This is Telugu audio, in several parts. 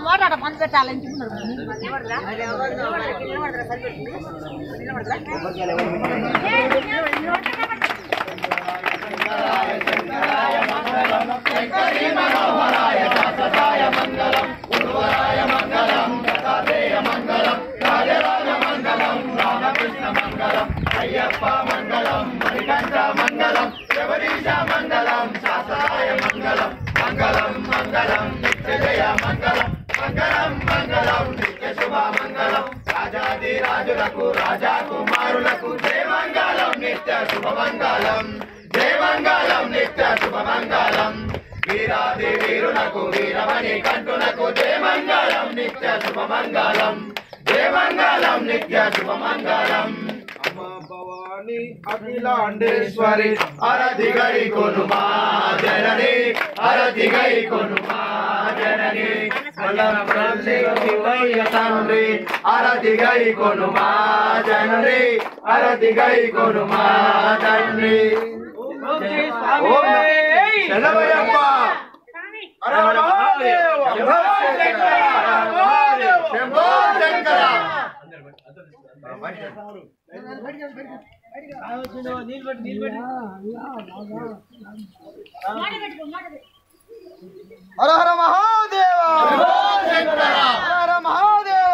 మోటాడ పంది పెట్టాలని చెప్పినారు మంగళం నిత్య జయ మంగళం. మంగళం మంగళం నిత్య శుభ మంగళం. రాజాది రాజులకు రాజా కుమారులకు జయ నిత్య శుభ మంగళం. జయ నిత్య శుభ మంగళం. వీరాది వీరులకు వీరమణి కంటునకు జయ నిత్య శుభ మంగళం. జయ నిత్య శుభ మంగళం. భవాని అఖిలాండేశ్వరి అరతి గై కొనుమా జనని అరతి గై కొనుమా జనని తండ్రి అరతి గై కొనుమా జనని అరతి గై కొనుమా తండ్రి మహాదేవ శంభో శంకర హర హర మహాదేవ శంభో శంకర హర హర మహాదేవ హర హర మహాదేవ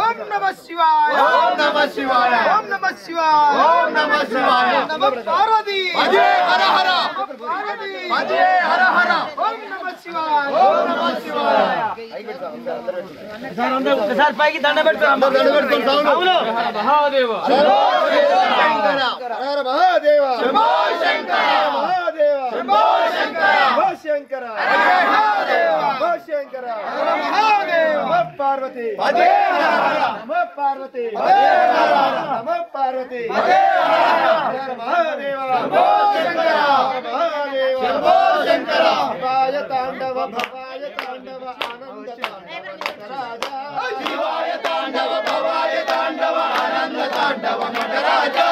ఓం నమ శివాయ ఓం నమ శివాయ ఓం నమ శివాయ ఓం నమ శివాయ నమ పార్వతి అజే హర హర పార్వతి అజే హర హర ఓం నమ శివాయ ఓం నమ శివాయ ఒకసారి పైకి దండ పెట్టుకోండి మహాదేవ శంకర హర హర మహాదేవ శంభో శంకర మహాదేవ శంభో శంకర శంభో శంకర హర మహాదేవ శంభో శంకర హర మహాదేవ నమ పార్వతి అజే హర హర నమ పార్వతి అజే హర హర నమ పార్వతి అజే హర హర హర మహాదేవ శంభో శంకర హర మహాదేవ శంభో శంకర శివాయ తాండవ భవాయ తాండవ ఆనంద తాండవ రాజా శివాయ తాండవ భవాయ తాండవ ఆనంద తాండవ నటరాజా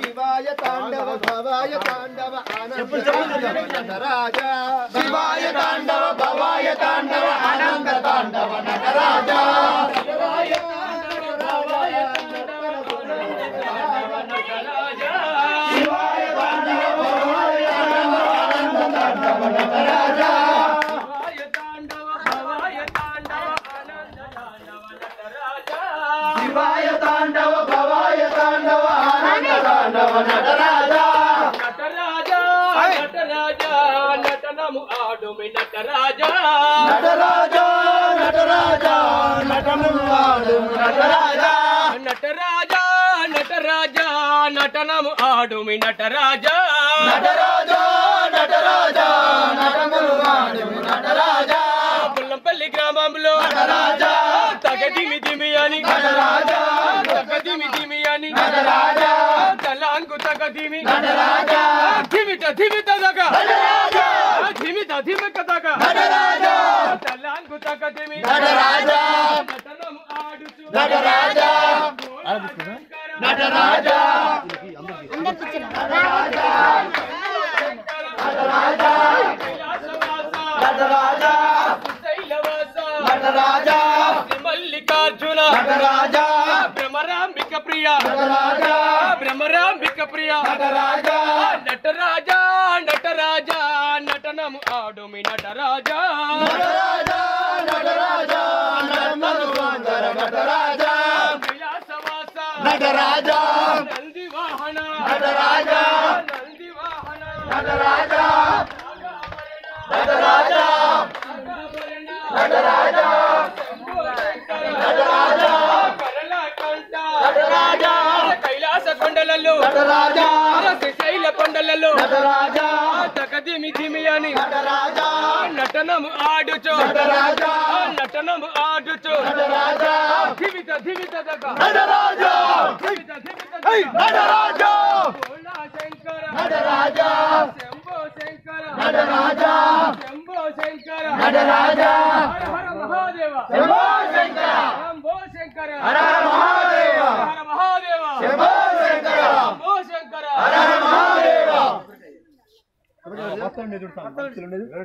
శివాయ తాండవ భవాయ తాండవ ఆనంద నటరాజా శివాయ తాండవ భవాయ తాండవ ఆనంద తాండవ నటరాజా. శివాయ తాండవ భవాయ శివాయ తాండవ భవాయ తాండవ ఆనంద తాండవ నటరాజా. నటనము ఆడుమి నటరాజా. నటరాజా నటరాజా నటములాడు నటరాజా. నటరాజా నటరాజా నటనము ఆడుమి నటరాజా. నటరాజా నటరాజా నటములాడు నటరాజా. పుల్లంపల్లి గ్రామంలో నటరాజా. తగదిమి దిమి అని. నటరాజా. తగదిమి దిమి అని. నటరాజా. తలాంకు తగదిమి నటరాజా. ధిమిత ధిమిత దగ. నటరాజా. ధిమిత ధిమిక దగ నటరాజా తలాంకు తగదిమి నటరాజా నటనము ఆడుచు నటరాజా నటరాజా నటరాజా నటరాజా మల్లికార్జున నటరాజా భ్రమరాంబిక ప్రియ నటరాజా భ్రమరాంబిక ప్రియ నటరాజా నటరాజా నటరాజా నటరాజా. నంది వాహన నటరాజా. నంది వాహన నటరాజా. నటరాజా. నటరాజా. నటరాజా. నటరాజా. కైలాస కొండలలో నటరాజా. శైల కొండలలో నటరాజా. తగదిమి దిమి అని నటనము ఆడుచు నటనము ఆడుచు. ధిమిత ధిమిత నటరాజా. శంభో శంకర. నటరాజా. శంభో శంకర. నటరాజా. హర హర మహాదేవ. శంభో శంకర. శంభో శంకర హర హర మహాదేవ హర మహాదేవ శంభో శంకర శంభో శంకర హర హర మహాదేవ